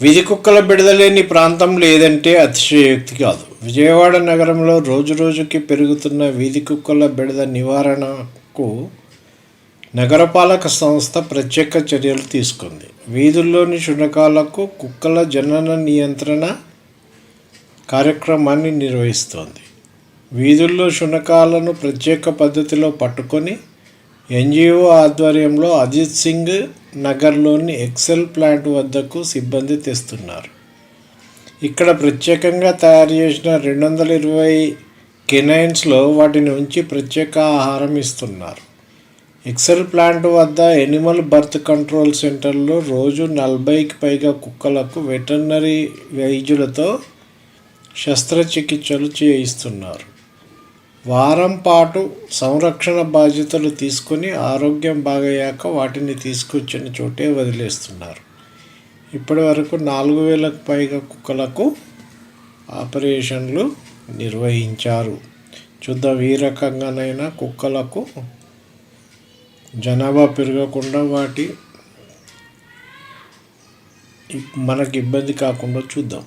వీధి కుక్కల బిడదలేని ప్రాంతం లేదంటే అతిశయోక్తి కాదు. విజయవాడ నగరంలో రోజురోజుకి పెరుగుతున్న వీధి కుక్కల బిడద నివారణకు నగరపాలక సంస్థ ప్రత్యేక చర్యలు తీసుకుంది. వీధుల్లోని శునకాలకు కుక్కల జనన నియంత్రణ కార్యక్రమాన్ని నిర్వహిస్తోంది. వీధుల్లో శునకాలను ప్రత్యేక పద్ధతిలో పట్టుకొని ఎన్జిఓ ఆధ్వర్యంలో అజిత్ సింగ్ నగర్లోని ఎక్సెల్ ప్లాంట్ వద్దకు సిబ్బంది తెస్తున్నారు. ఇక్కడ ప్రత్యేకంగా తయారు చేసిన రెండు వందల ఇరవై కెనైన్స్లో వాటిని ఉంచి ప్రత్యేక ఆహారం ఇస్తున్నారు. ఎక్సెల్ ప్లాంట్ వద్ద ఎనిమల్ బర్త్ కంట్రోల్ సెంటర్లో రోజు నలభైకి పైగా కుక్కలకు వెటర్నరీ వైద్యులతో శస్త్రచికిత్సలు చేయిస్తున్నారు. వారం పాటు సంరక్షణ బాధ్యతలు తీసుకొని ఆరోగ్యం బాగయ్యాక వాటిని తీసుకొచ్చిన చోటే వదిలేస్తున్నారు. ఇప్పటి వరకు నాలుగు వేలకు పైగా కుక్కలకు ఆపరేషన్లు నిర్వహించారు. చూద్దాం ఈ రకంగానైనా కుక్కలకు జనాభా పెరగకుండా వాటి మనకి ఇబ్బంది కాకుండా చూద్దాం.